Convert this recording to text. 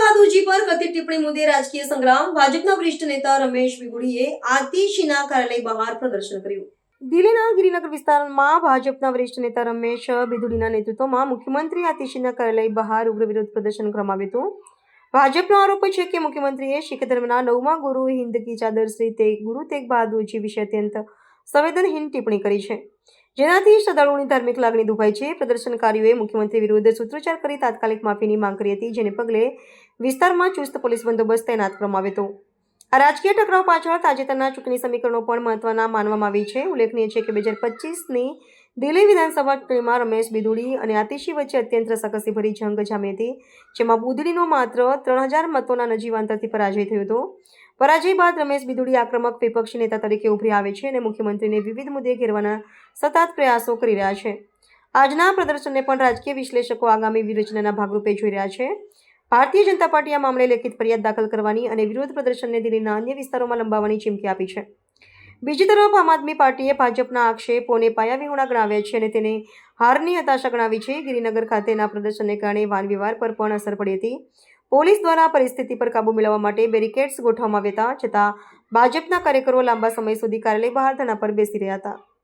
આતિશી પર કથિત ટિપ્પણી મુદ્દે રાજકીય સંગ્રામ ભાજપના વરિષ્ઠ નેતા રમેશ વિગુડીએ આતિશીના કાર્યાલય બહાર પ્રદર્શન કર્યું. દિલ્હીના ગિરિનગર વિસ્તારમાં ભાજપના વરિષ્ઠ નેતા રમેશ બિદુડીના નેતૃત્વમાં મુખ્યમંત્રી આતિશીના કાર્યાલય બહાર ઉગ્ર વિરોધ પ્રદર્શન કરવામાં આવ્યું હતું. ભાજપનો આરોપ છે કે મુખ્યમંત્રીએ શીખ ધર્મના નવમા ગુરુ હિન્દ કી ચાદર શ્રી તેગ ગુરુ તેગ બહાદુરજી વિશે અત્યંત સંવેદનહીન ટિપ્પણી કરી છે. જેનાથી શ્રદ્ધાળુઓની ધાર્મિક લાગણી દુભાઈ છે. પ્રદર્શનકારીઓએ મુખ્યમંત્રી વિરુદ્ધ સૂત્રોચ્ચાર કરી તાત્કાલિક માફીની માંગ કરી હતી, જેને પગલે વિસ્તારમાં ચુસ્ત પોલીસ બંદોબસ્ત તૈનાત કરવામાં આવ્યો હતો. આ રાજકીય ટકરાવ પાછળ તાજેતરના ચૂંટણી સમીકરણો પણ મહત્વના માનવામાં આવી છે. ઉલ્લેખનીય છે કે બે હજાર પચીસની દિલ્હી વિધાનસભા ચૂંટણીમાં રમેશ બિદુડી અને આતિશી વચ્ચે અત્યંત રસાકસીભરી જંગ જામી હતી, જેમાં બુદડીનો માત્ર ત્રણ હજાર મતોના નજીવ અંતરથી પરાજય થયો હતો. પરાજય બાદ રમેશ બિદુડી આક્રમક વિપક્ષી નેતા તરીકે ઉભરી આવે છે અને મુખ્યમંત્રીને વિવિધ મુદ્દે ઘેરવાના સતત પ્રયાસો કરી રહ્યા છે. આજના પ્રદર્શનને પણ રાજકીય વિશ્લેષકો આગામી વ્યૂહરચનાના ભાગરૂપે જોઈ રહ્યા છે. ભારતીય જનતા પાર્ટી આ મામલે લેખિત ફરિયાદ દાખલ કરવાની અને વિરોધ પ્રદર્શનને દિલ્હીના અન્ય વિસ્તારોમાં લંબાવવાની ચીમકી આપી છે. બીજી તરફ આમ આદમી પાર્ટીએ ભાજપના આક્ષેપોને પાયાવિહોણા ગણાવ્યા છે અને તેને હારની હતાશા ગણાવી છે. ગિરિનગર ખાતેના પ્રદર્શનને કારણે વાનવ્યવહાર પર પણ અસર પડી હતી. પોલીસ દ્વારા પરિસ્થિતિ પર કાબૂ મેળવવા માટે બેરિકેડ્સ ગોઠવવામાં આવ્યા હતા, છતાં ભાજપના કાર્યકરો લાંબા સમય સુધી કાર્યાલય બહાર ધરણા પર બેસી રહ્યા હતા.